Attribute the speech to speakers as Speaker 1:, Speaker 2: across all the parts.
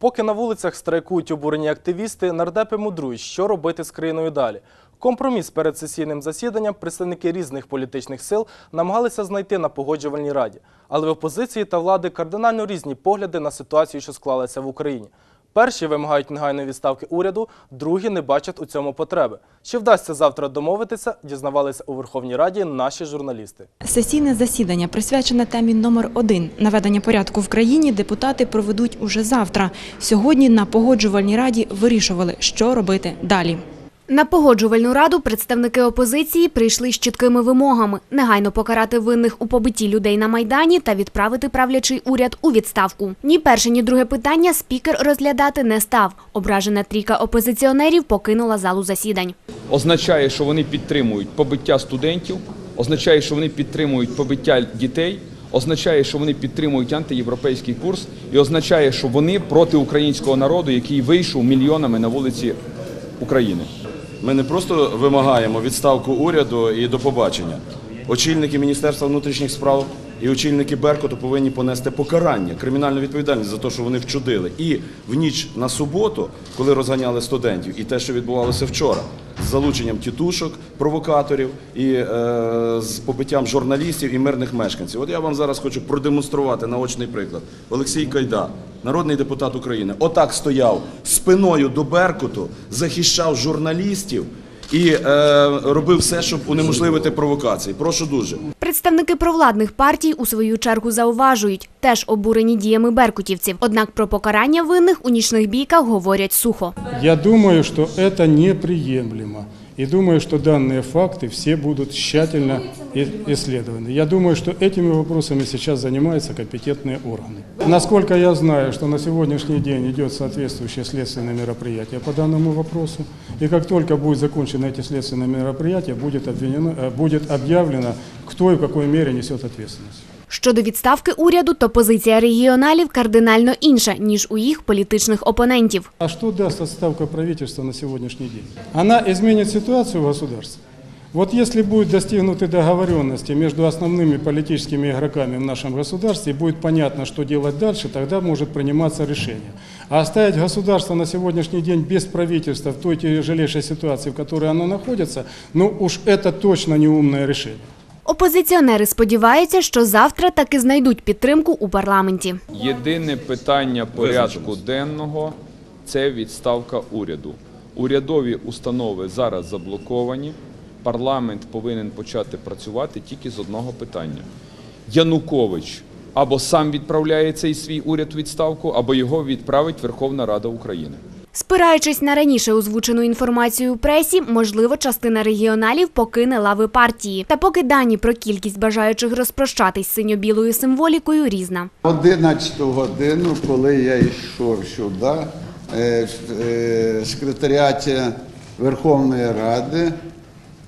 Speaker 1: Поки на вулицях страйкують обурені активісти, нардепи мудрують, що робити з країною далі. Компроміс перед сесійним засіданням представники різних політичних сил намагалися знайти на погоджувальній раді. Але в опозиції та влади кардинально різні погляди на ситуацію, що склалася в Україні. Перші вимагають негайної відставки уряду, другі не бачать у цьому потреби. Чи вдасться завтра домовитися, дізнавалися у Верховній Раді наші журналісти.
Speaker 2: Сесійне засідання, присвячене темі номер один наведення порядку в країні, депутати проведуть уже завтра. Сьогодні на погоджувальній раді вирішували, що робити далі.
Speaker 3: На погоджувальну раду представники опозиції прийшли з чіткими вимогами негайно покарати винних у побитті людей на майдані та відправити правлячий уряд у відставку. Ні перше, ні друге питання спікер розглядати не став. Ображена трійка опозиціонерів покинула залу засідань.
Speaker 4: означає, що вони підтримують побиття студентів, означає, що вони підтримують побиття дітей, означає, що вони підтримують антиєвропейський курс, і означає, що вони проти українського народу, який вийшов мільйонами на вулиці України.
Speaker 5: Ми не просто вимагаємо відставку уряду і до побачення. Очільники Міністерства внутрішніх справ і очільники Беркуту повинні понести покарання, кримінальну відповідальність за те, що вони вчудили. І в ніч на суботу, коли розганяли студентів, і те, що відбувалося вчора, з залученням тітушок, провокаторів і е, з побиттям журналістів і мирних мешканців. От я вам зараз хочу продемонструвати наочний приклад. Олексій Кайда, народний депутат України, отак стояв спиною до Беркуту, захищав журналістів і е, робив все, щоб унеможливити провокації. Прошу дуже.
Speaker 3: Представники провладних партій у свою чергу зауважують, теж обурені діями беркутівців. Однак про покарання винних у нічних бійках говорять сухо.
Speaker 6: Я думаю, що це неприемлемо. И думаю, что данные факты все будут тщательно и- исследованы. Я думаю, что этими вопросами сейчас занимаются компетентные органы. Насколько я знаю, что на сегодняшний день идет соответствующее следственное мероприятие по данному вопросу. И как только будет закончено эти следственные мероприятия, будет, обвинено, э, будет объявлено, кто и в какой мере несет ответственность.
Speaker 3: Щодо відставки уряду, то позиція регіоналів кардинально інша, ніж у їх політичних опонентів.
Speaker 6: А что даст отставка правительства на сегодняшний день? Она изменит ситуацию в государстве. Вот если будет достигнуты договоренности между основными политическими игроками в нашем государстве, и будет понятно, что делать дальше, тогда может приниматься решение. А оставить государство на сегодняшний день без правительства в той тяжелейшей ситуации, в которой оно находится, ну уж это точно не умное решение.
Speaker 3: Опозиціонери сподіваються, що завтра таки знайдуть підтримку у парламенті.
Speaker 4: Єдине питання порядку денного це відставка уряду. Урядові установи зараз заблоковані. Парламент повинен почати працювати тільки з одного питання. Янукович або сам відправляє цей свій уряд у відставку, або його відправить Верховна Рада України.
Speaker 3: Спираючись на раніше озвучену інформацію у пресі, можливо, частина регіоналів покине лави партії. Та поки дані про кількість бажаючих розпрощатись з синьо-білою символікою різна.
Speaker 7: 11 годину, коли я йшов сюди, е, в е, секретаріаті Верховної Ради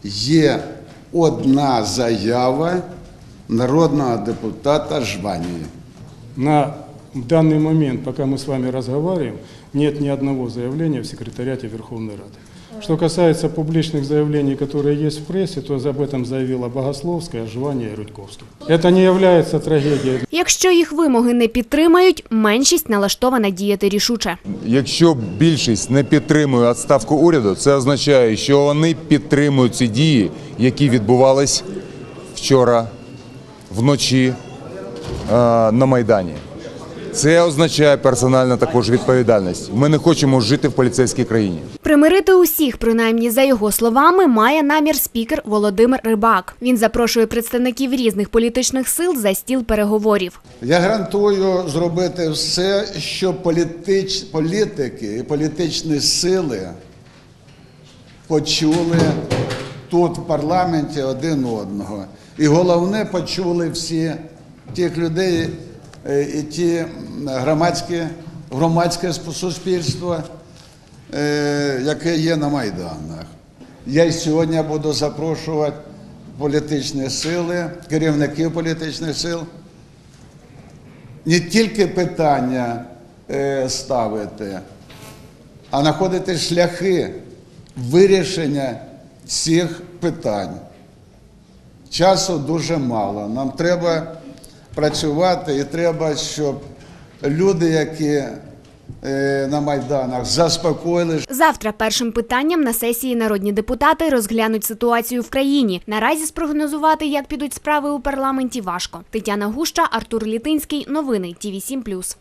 Speaker 7: є одна заява народного депутата Жванії.
Speaker 6: На данный момент, пока мы с вами разговариваем, нет ни одного заявления в секретариате Верховной Рады. Что касается публичных заявлений, которые есть в прессе, то об этом заявила Богословская, Жвания и Рудьковский. Это не является трагедией
Speaker 3: Якщо їх вимоги не підтримають, меншість налаштована діяти рішуче.
Speaker 8: Якщо більшість не підтримує відставку уряду, це означає, що вони підтримують ці дії, які відбувались вчора вночі е, на Майдані. Це означає персональна також відповідальність. Ми не хочемо жити в поліцейській країні.
Speaker 3: Примирити усіх, принаймні за його словами, має намір спікер Володимир Рибак. Він запрошує представників різних політичних сил за стіл переговорів.
Speaker 7: Я гарантую зробити все, щоб політич, політики і політичні сили почули тут в парламенті один одного. І головне, почули всі тих людей і ті громадські, громадське суспільство, е, яке є на Майданах. Я й сьогодні буду запрошувати політичні сили, керівників політичних сил не тільки питання е, ставити, а знаходити шляхи вирішення цих питань. Часу дуже мало. Нам треба працювати і треба, щоб люди, які е, на майданах, заспокоїли,
Speaker 3: Завтра першим питанням на сесії народні депутати розглянуть ситуацію в країні. Наразі спрогнозувати, як підуть справи у парламенті, важко. Тетяна Гуща, Артур Літинський. Новини ТІВІ 7+.